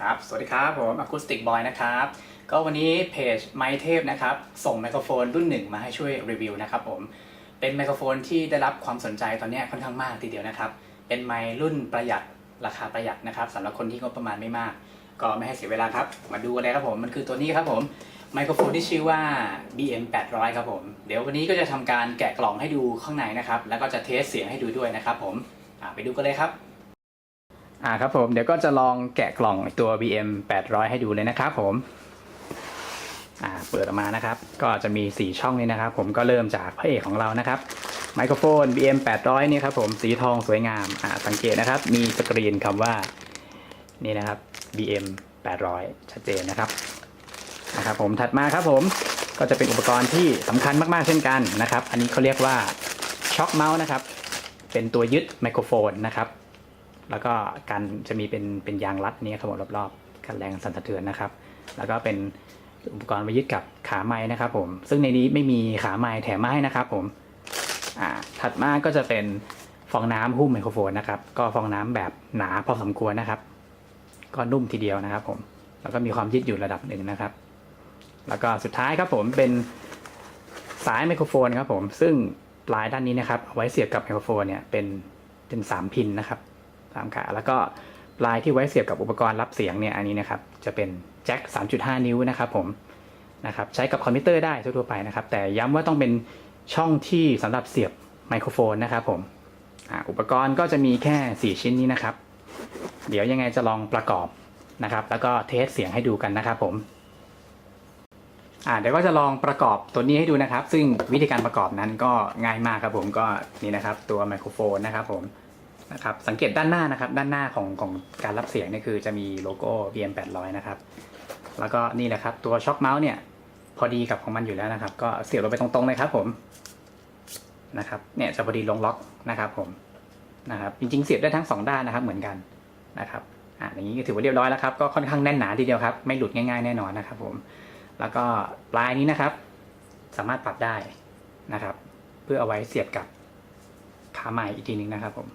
ครับ สวัสดีครับ ผม Acoustic Boy นะครับ ก็วันนี้เพจไมเทพนะครับ ส่งไมโครโฟนรุ่นหนึ่งมาให้ช่วยรีวิวนะครับผม เป็นไมโครโฟนที่ได้รับความสนใจตอนนี้ค่อนข้างมากทีเดียวนะครับ เป็นไมรุ่นประหยัดราคาประหยัดนะครับสำหรับคนที่งบประมาณไม่มาก ก็ไม่ให้เสียเวลาครับ มาดูกันเลยครับผม มันคือตัวนี้ครับผม ไมโครโฟนที่ชื่อว่า BM 800ครับผม เดี๋ยววันนี้ก็จะทำการแกะกล่องให้ดูข้างในนะครับ แล้วก็จะเทสเสียงให้ดูด้วยนะครับผมไปดูกันเลยครับ อ่าครับผมเดี๋ยวก็จะลองแกะกล่องตัว BM 800 ให้ดูเลยนะครับผมอ่าเปิดออกมานะครับ ก็จะมี 4 ช่องนี้นะครับ ผมก็เริ่มจากพระเอกของเรานะครับไมโครโฟน BM 800นี่ครับผมสีทองสวยงามอ่าสังเกตนะครับ มีสกรีนคำว่านี่นะครับ BM 800 ชัดเจนนะครับนะครับผมถัดมาครับผมก็จะเป็นอุปกรณ์ที่สำคัญมาก ๆ เช่นกันนะครับ อันนี้เขาเรียกว่าช็อคเมาส์นะครับ เป็นตัวยึดไมโครโฟนนะครับ แล้วก็กันจะมีเป็นเป็นยางรัดนี้ครับผมรอบๆกันแรงสั่นสะเทือนนะครับ แล้วก็เป็นอุปกรณ์ไว้ยึดกับขาไม้นะครับ ผม ซึ่งในนี้ไม่มีขาไม้แถมมาให้นะครับ ผมอ่าถัดมาก็จะเป็นฟองน้ำหุ้มไมโครโฟนนะครับ ก็ฟองน้ำแบบหนาพอสมควรนะครับ ก็นุ่มทีเดียวนะครับ ผม แล้วก็มีความยืดหยุ่นระดับหนึ่งนะครับ แล้วก็สุดท้ายครับผมเป็นสายไมโครโฟนครับผม ซึ่งปลายด้านนี้นะครับเอาไว้เสียบกับไมโครโฟนเนี่ยเป็นเป็นสามพินนะครับ สามขาแล้วก็ปลายที่ไว้เสียบกับอุปกรณ์รับเสียงเนี่ยอันนี้นะครับจะเป็นแจ็ค 3.5 นิ้วนะครับผมนะครับใช้กับคอมพิวเตอร์ได้ทั่วไปนะครับ แต่ย้ำว่าต้องเป็นช่องที่สำหรับเสียบไมโครโฟนนะครับผมอุปกรณ์ก็จะมีแค่ 4 ชิ้นนี้นะครับ เดี๋ยวยังไงจะลองประกอบนะครับ แล้วก็เทสเสียงให้ดูกันนะครับผมอ่าเดี๋ยวก็จะลองประกอบตัวนี้ให้ดูนะครับ ซึ่งวิธีการประกอบนั้นก็ง่ายมากครับผมก็นี่นะครับ ตัวไมโครโฟนนะครับผม นะครับสังเกตด้านหน้านะครับ ด้านหน้าของของการรับเสียงนี่คือจะมีโลโก้ BM 800นะครับ แล้วก็นี่แหละครับตัวช็อคเมาส์เนี่ยพอดีกับของมันอยู่แล้วนะครับ ก็เสียบลงไปตรงๆเลยครับผมนะครับเนี่ยจะพอดีลงล็อกนะครับผมนะครับจริงๆเสียบได้ทั้งสองด้านนะครับเหมือนกันนะครับอ่าอย่างนี้ก็ถือว่าเรียบร้อยแล้วครับก็ค่อนข้างแน่นหนาทีเดียวครับไม่หลุดง่ายๆแน่นอนนะครับผมแล้วก็ปลายนี้นะครับ สามารถปรับได้นะครับ เพื่อเอาไว้เสียบกับขาใหม่อีกทีหนึงนะครับผม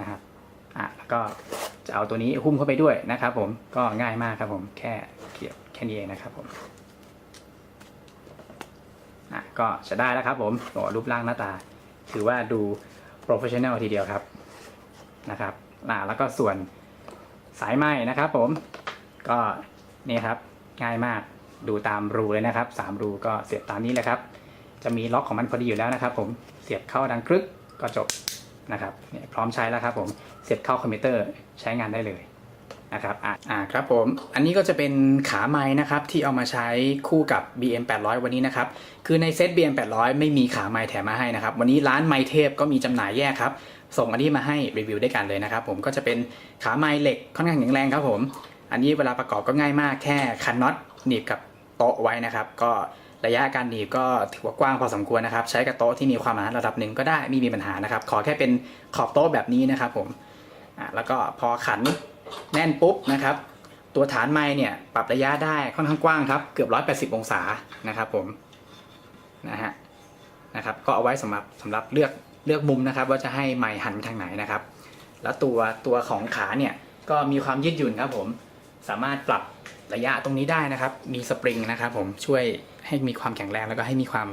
นะครับอะแล้วก็จะเอาตัวนี้หุ้มเข้าไปด้วยนะครับ ผมก็ง่ายมากครับผมแค่เกี่ยวแค่นี้เองนะครับผมอะก็จะได้แล้วครับผมโอ้รูปร่างหน้าตา ถือว่าดูโปรเฟชชั่นแนลทีเดียวครับนะครับอะแล้วก็ส่วนสายไหมนะครับผมก็นี่ครับง่ายมากดูตามรูเลยนะครับสามรูก็เสียบตามนี้เลยครับ จะมีล็อกของมันพอดีอยู่แล้วนะครับ ผมเสียบเข้าดังกรึกก็จบ นะครับเนี่ยพร้อมใช้แล้วครับผมเสียบเข้าคอมพิวเตอร์ใช้งานได้เลยนะครับอ่าครับผมอันนี้ก็จะเป็นขาไม้นะครับที่เอามาใช้คู่กับ BM 800 วันนี้นะครับคือในเซต BM 800 ไม่มีขาไม้แถมมาให้นะครับ วันนี้ร้านไม้เทพก็มีจำหน่ายแยกครับ ส่งอันนี้มาให้รีวิวด้วยกันเลยนะครับ ผมก็จะเป็นขาไม้เหล็กค่อนข้างแข็งแรงครับผม อันนี้เวลาประกอบก็ง่ายมากแค่คันน็อตหนีบกับโต๊ะไว้นะครับ ก็ ระยะการหนีบก็ถือว่ากว้างพอสมควรนะครับ ใช้กับโต๊ะที่มีความหนาระดับหนึ่งก็ได้ไม่มีปัญหานะครับ ขอแค่เป็นขอบโต๊ะแบบนี้นะครับผมแล้วก็พอขันแน่นปุ๊บนะครับ ตัวฐานไม้เนี่ยปรับระยะได้ค่อนข้างกว้างครับ เกือบ 180 องศานะครับผมนะฮะนะครับ ก็เอาไว้สำหรับสำหรับเลือกเลือกมุมนะครับ ว่าจะให้ไม้หันไปทางไหนนะครับ แล้วตัวตัวของขาเนี่ยก็มีความยืดหยุ่นครับผมสามารถปรับระยะตรงนี้ได้นะครับ มีสปริงนะครับผมช่วย ให้มีความแข็งแรงแล้วก็ให้มีความ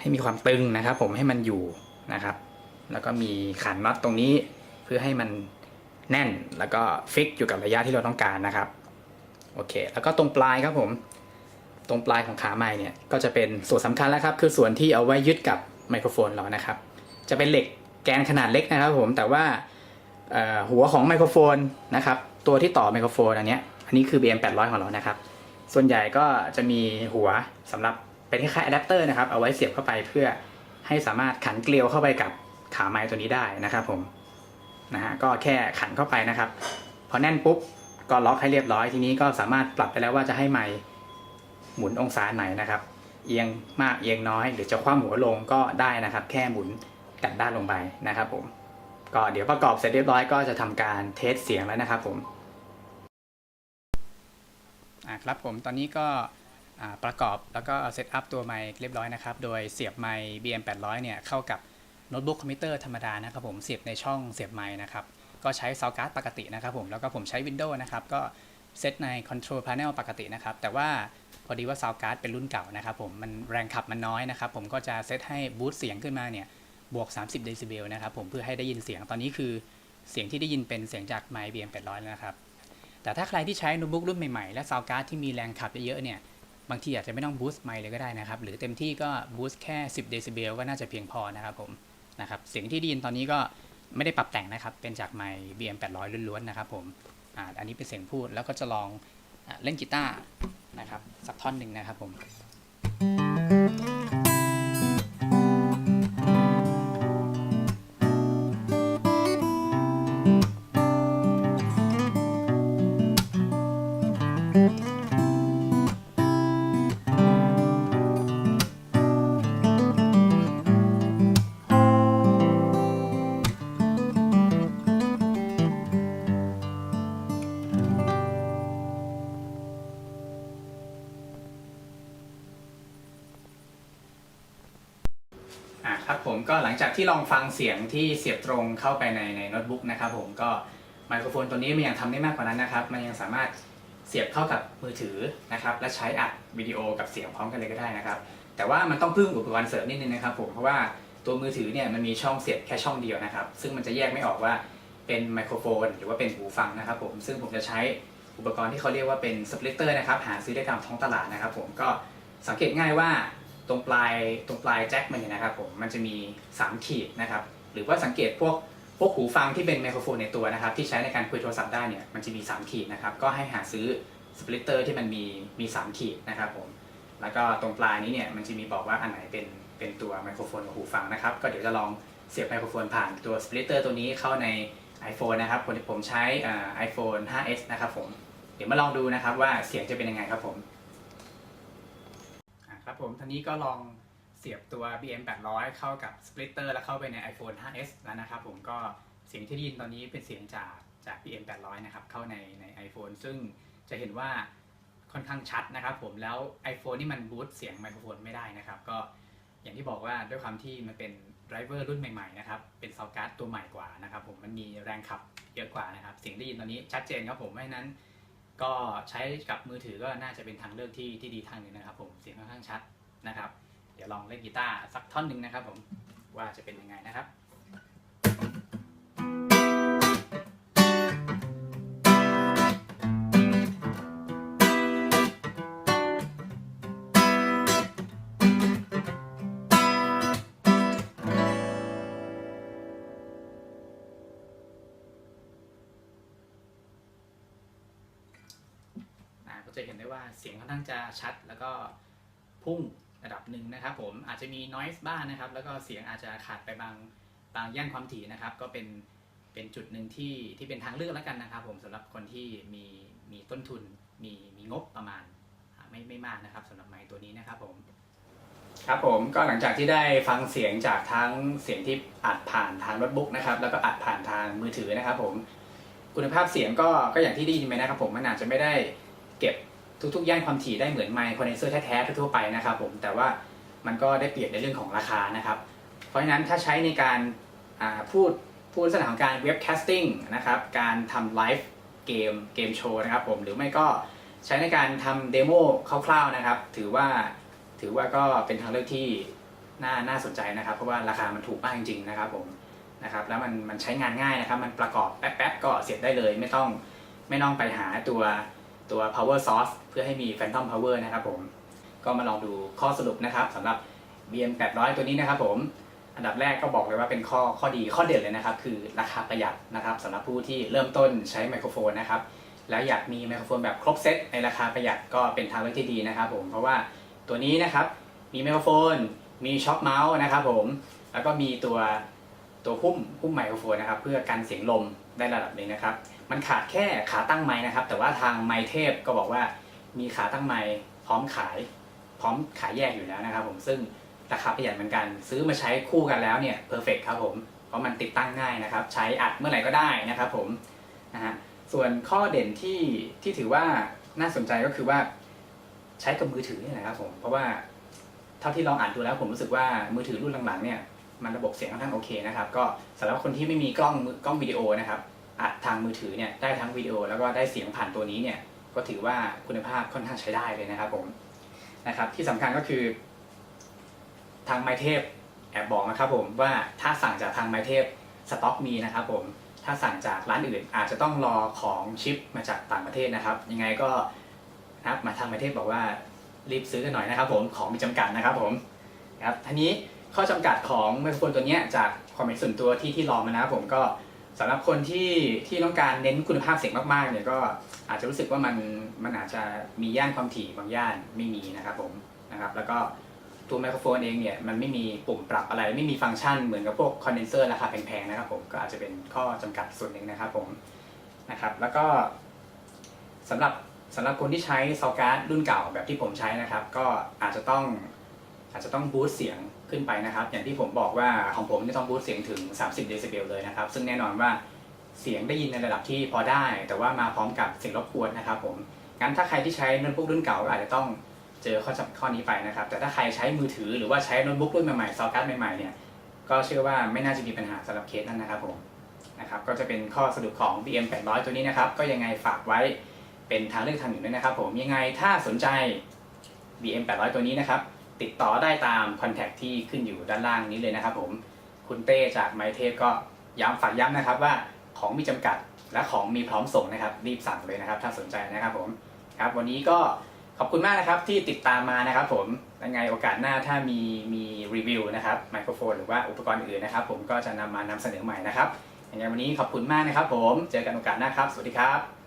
ให้มีความตึงนะครับ ผมให้มันอยู่นะครับ แล้วก็มีขันน็อตตรงนี้เพื่อให้มันแน่นแล้วก็ฟิกอยู่กับระยะที่เราต้องการนะครับโอเค แล้วก็ตรงปลายครับผม ตรงปลายของขาไม้เนี่ยก็จะเป็นส่วนสำคัญแล้วครับ คือส่วนที่เอาไว้ยึดกับไมโครโฟนเรานะครับ จะเป็นเหล็กแกนขนาดเล็กนะครับผมแต่ว่าหัวของไมโครโฟนนะครับตัวที่ต่อไมโครโฟนอันนี้อันนี้คือ BM 800 ของเรานะครับ ส่วนใหญ่ก็จะมีหัวสำหรับเป็นคล้ายๆอะแดปเตอร์นะครับเอาไว้เสียบเข้าไปเพื่อให้สามารถขันเกลียวเข้าไปกับขาไม้ตัวนี้ได้นะครับผมนะฮะก็แค่ขันเข้าไปนะครับ พอแน่นปุ๊บก็ล็อกให้เรียบร้อยทีนี้ก็สามารถปรับไปแล้วว่าจะให้ไม้หมุนองศาไหนนะครับ เอียงมากเอียงน้อย หรือจะคว่ำหัวลงก็ได้นะครับ แค่หมุนแต่ด้านลงไปนะครับผมก็เดี๋ยวประกอบเสร็จเรียบร้อยก็จะทำการเทสเสียงแล้วนะครับผม อะครับผมตอนนี้ก็ประกอบแล้วก็เซตอัพตัวไมค์เรียบร้อยนะครับ โดยเสียบไมค์ BM 800เนี่ยเข้ากับโน้ตบุ๊กคอมพิวเตอร์ธรรมดานะครับผมเสียบในช่องเสียบไมค์นะครับก็ใช้ Sound Card ปกตินะครับผมแล้วก็ผมใช้ Windows นะครับก็เซตใน Control Panel ปกตินะครับ แต่ว่าพอดีว่า Sound Card เป็นรุ่นเก่านะครับผมมันแรงขับมันน้อยนะครับ ผมก็จะเซตให้บูสต์เสียงขึ้นมาเนี่ยบวก 30 เดซิเบลนะครับผมเพื่อให้ได้ยินเสียงตอนนี้คือเสียงที่ได้ยินเป็นเสียงจากไมค์ BM800 แล้วนะครับ แต่ถ้าใครที่ใช้โน้ตบุ๊กรุ่นใหม่ๆ และซาวการ์ดที่มีแรงขับเยอะๆเนี่ย บางทีอาจจะไม่ต้องบูสต์ไมค์เลยก็ได้นะครับ หรือเต็มที่ก็บูสต์แค่ 10 เดซิเบลก็น่าจะเพียงพอนะครับผม นะครับ เสียงที่ได้ยินตอนนี้ก็ไม่ได้ปรับแต่งนะครับ เป็นจากไมค์ BM800 ล้วนๆนะครับผมอ่าอันนี้เป็นเสียงพูด แล้วก็จะลองอเล่นกีตาร์นะครับ สักท่อนหนึ่งนะครับผม ที่ลองฟังเสียงที่เสียบตรงเข้าไปในในโน้ตบุ๊กนะครับผมก็ไมโครโฟนตัวนี้มันยังทำได้มากกว่านั้นนะครับ มันยังสามารถเสียบเข้ากับมือถือนะครับและใช้อัดวิดีโอกับเสียงพร้อมกันเลยก็ได้นะครับ แต่ว่ามันต้องพึ่งอุปกรณ์เสริมนิดนึงนะครับผมเพราะว่าตัวมือถือเนี่ยมันมีช่องเสียบแค่ช่องเดียวนะครับ ซึ่งมันจะแยกไม่ออกว่าเป็นไมโครโฟน หรือว่าเป็นหูฟังนะครับผมซึ่งผมจะใช้อุปกรณ์ที่เขาเรียกว่าเป็นสปลิตเตอร์นะครับหาซื้อได้ตามท้องตลาดนะครับผมก็สังเกตง่ายว่า รงปลายตรงปลายแจ็คมันเนี่ยนะครับผมมันจะมี 3 ขีดนะครับหรือว่าสังเกตพวกพวกหูฟังที่เป็นไมโครโฟนในตัวนะครับที่ใช้ในการคุยโทรศัพท์ได้เนี่ยมันจะมี 3 ขีดนะครับก็ให้หาซื้อสปลิตเตอร์ที่มันมีมี 3 ขีดนะครับผมแล้วก็ตรงปลายนี้เนี่ยมันจะมีบอกว่าอันไหนเป็นเป็นตัวไมโครโฟนกับหูฟังนะครับก็เดี๋ยวจะลองเสียบไมโครโฟนผ่านตัวสปลิตเตอร์ตัวนี้เข้าใน iPhone นะครับผมผมใช้อ่า iPhone 5s นะครับผมเดี๋ยวมาลองดูนะครับว่าเสียงจะเป็นยังไงครับผม ครับผมทีนี้ก็ลองเสียบตัว BM 800 เข้ากับสปลิตเตอร์แล้วเข้าไปใน iPhone 5s แล้วนะครับผมก็เสียงที่ได้ยินตอนนี้เป็นเสียงจากจาก BM 800 นะครับ เข้าในใน iPhone ซึ่งจะเห็นว่าค่อนข้างชัดนะครับผมแล้ว iPhone นี่มันบูตเสียงไมโครโฟนไม่ได้นะครับ ก็อย่างที่บอกว่าด้วยความที่มันเป็นไดรเวอร์รุ่นใหม่ๆนะครับ เป็นซาวการ์ดตัวใหม่กว่านะครับผมมันมีแรงขับเยอะกว่านะครับ เสียงได้ยินตอนนี้ชัดเจนครับผมไม่นั้น ก็ใช้กับมือถือก็น่าจะเป็นทางเลือกที่ที่ดีทางหนึ่งนะครับ ผมเสียงค่อนข้างชัดนะครับ เดี๋ยวลองเล่นกีตาร์สักท่อนหนึ่งนะครับ ผมว่าจะเป็นยังไงนะครับ จะเห็นได้ว่าเสียงค่อนข้างจะชัด แล้วก็พุ่งระดับหนึ่งนะครับผมอาจจะมี noise บ้างนะครับ แล้วก็เสียงอาจจะขาดไปบางบางย่านความถี่นะครับ ก็เป็นเป็นจุดหนึ่งที่ที่เป็นทางเลือกแล้วกันนะครับ ผมสำหรับคนที่มีมีต้นทุนมีมีงบประมาณไม่ไม่มากนะครับสำหรับไมค์ตัวนี้นะครับผมครับผมก็หลังจากที่ได้ฟังเสียงจากทั้งเสียงที่อัดผ่านทางโน้ตบุ๊กนะครับ แล้วก็อัดผ่านทางมือถือนะครับ ผมคุณภาพเสียงก็ก็อย่างที่ได้ยินไปนะครับ ผมมันอาจจะไม่ได้ เก็บทุกๆ ย่านความถี่ได้เหมือนไมค์คอนเดนเซอร์แท้ๆทั่วไปนะครับผมแต่ว่ามันก็ได้เปรียบในเรื่องของราคานะครับ เพราะฉะนั้นถ้าใช้ในการพูดพูดลักษณะของการเว็บแคสติ้งนะครับการทำไลฟ์เกมเกมโชว์นะครับผมหรือไม่ก็ใช้ในการทำเดโมคร่าวๆนะครับ ถือว่าถือว่าก็เป็นทางเลือกที่น่าน่าสนใจนะครับ เพราะว่าราคามันถูกมากจริงๆนะครับผมนะครับแล้วมันมันใช้งานง่ายนะครับ มันประกอบแป๊บๆก็เสียบได้เลย ไม่ต้องไม่ต้องไปหาตัว ตัว power source เพื่อให้มี phantom power นะครับผมก็มาลองดูข้อสรุปนะครับสำหรับ BM 800 ตัวนี้นะครับผมอันดับแรกก็บอกเลยว่าเป็นข้อข้อดีข้อเด่นเลยนะครับ คือราคาประหยัดนะครับสำหรับผู้ที่เริ่มต้นใช้ไมโครโฟนนะครับแล้วอยากมีไมโครโฟนแบบครบเซตในราคาประหยัดก็เป็นทางเลือกที่ดีนะครับผมเพราะว่าตัวนี้นะครับมีไมโครโฟน มีช็อคเมาส์นะครับผมแล้วก็มีตัวตัวหุ้มหุ้มไมโครโฟนนะครับ เพื่อกันเสียงลมได้ระดับหนึ่งนะครับ มันขาดแค่ขาตั้งไม้นะครับ แต่ว่าทางไมเทพก็บอกว่ามีขาตั้งไม้พร้อมขาย พร้อมขายแยกอยู่แล้วนะครับ ผมซึ่งราคาประหยัดเหมือนกันซื้อมาใช้คู่กันแล้วเนี่ยเพอร์เฟกครับผมเพราะมันติดตั้งง่ายนะครับ ใช้อัดเมื่อไหร่ก็ได้นะครับ ผมนะฮะส่วนข้อเด่นที่ที่ถือว่าน่าสนใจก็คือว่า ใช้กับมือถือนี่แหละครับ ผมเพราะว่าเท่าที่ลองอ่านดูแล้วผมรู้สึกว่ามือถือรุ่นหลังๆเนี่ยมันระบบเสียงค่อนข้างโอเคนะครับ ก็สำหรับคนที่ไม่มีกล้องกล้องวิดีโอนะครับ อัดทางมือถือเนี่ยได้ทั้งวิดีโอแล้วก็ได้เสียงผ่านตัวนี้เนี่ยก็ถือว่าคุณภาพค่อนข้างใช้ได้เลยนะครับผมนะครับที่สำคัญก็คือ ทางไมเทพแอบบอกนะครับผมว่าถ้าสั่งจากทางไมเทพสต็อกมีนะครับผมถ้าสั่งจากร้านอื่นอาจจะต้องรอของชิปมาจากต่างประเทศนะครับ ยังไงก็นะครับมาทางไมเทพบอกว่ารีบซื้อกันหน่อยนะครับ ผมของมีจำกัดนะครับผมครับทีนี้ข้อจำกัดของไมโครโฟนตัวเนี้ยจากความเห็นส่วนตัวที่ที่ลองมานะครับผมก็ สำหรับคนที่ที่ต้องการเน้นคุณภาพเสียงมากๆเนี่ยก็อาจจะรู้สึกว่ามันมันอาจจะมีย่านความถี่บางย่านไม่มีนะครับผมนะครับแล้วก็ตัวไมโครโฟนเองเนี่ยมันไม่มีปุ่มปรับอะไรไม่มีฟังก์ชันเหมือนกับพวกคอนเดนเซอร์ราคาแพงๆนะครับผมก็อาจจะเป็นข้อจำกัดส่วนหนึ่งนะครับผมนะครับแล้วก็สำหรับสำหรับคนที่ใช้ซอการ์ดรุ่นเก่าแบบที่ผมใช้นะครับ ก็อาจจะต้องอาจจะต้องบูสต์เสียง ขึ้นไปนะครับ อย่างที่ผมบอกว่าของผมนี่ต้องบูสต์เสียงถึง 30 เดซิเบลเลยนะครับ ซึ่งแน่นอนว่าเสียงได้ยินในระดับที่พอได้ แต่ว่ามาพร้อมกับเสียงรบกวนนะครับผม งั้นถ้าใครที่ใช้โน้ตบุ๊กรุ่นเก่าก็อาจจะต้องเจอข้อจำข้อนี้ไปนะครับ แต่ถ้าใครใช้มือถือหรือว่าใช้โน้ตบุ๊กรุ่นใหม่ๆซอการ์ใหม่ๆเนี่ยก็เชื่อว่าไม่น่าจะมีปัญหาสำหรับเคสนั้นนะครับผมนะครับก็จะเป็นข้อสรุปของ BM 800 ตัวนี้นะครับ ก็ยังไงฝากไว้เป็นทางเลือกทางหนึ่งด้วยนะครับผมยังไงถ้าสนใจ BM 800 ตัวนี้นะครับ ติดต่อได้ตามคอนแทคที่ขึ้นอยู่ด้านล่างนี้เลยนะครับผมคุณเต้จากไมเทพก็ย้ำฝากย้ำนะครับว่าของมีจำกัดและของมีพร้อมส่งนะครับรีบสั่งเลยนะครับ ถ้าสนใจนะครับผมครับวันนี้ก็ขอบคุณมากนะครับที่ติดตามมานะครับ ผมยังไงโอกาสหน้าถ้ามีมีรีวิวนะครับไมโครโฟนหรือว่าอุปกรณ์อื่นนะครับ ผมก็จะนำมานำเสนอใหม่นะครับยังไงวันนี้ขอบคุณมากนะครับ ผมเจอกันโอกาสหน้าครับ สวัสดีครับ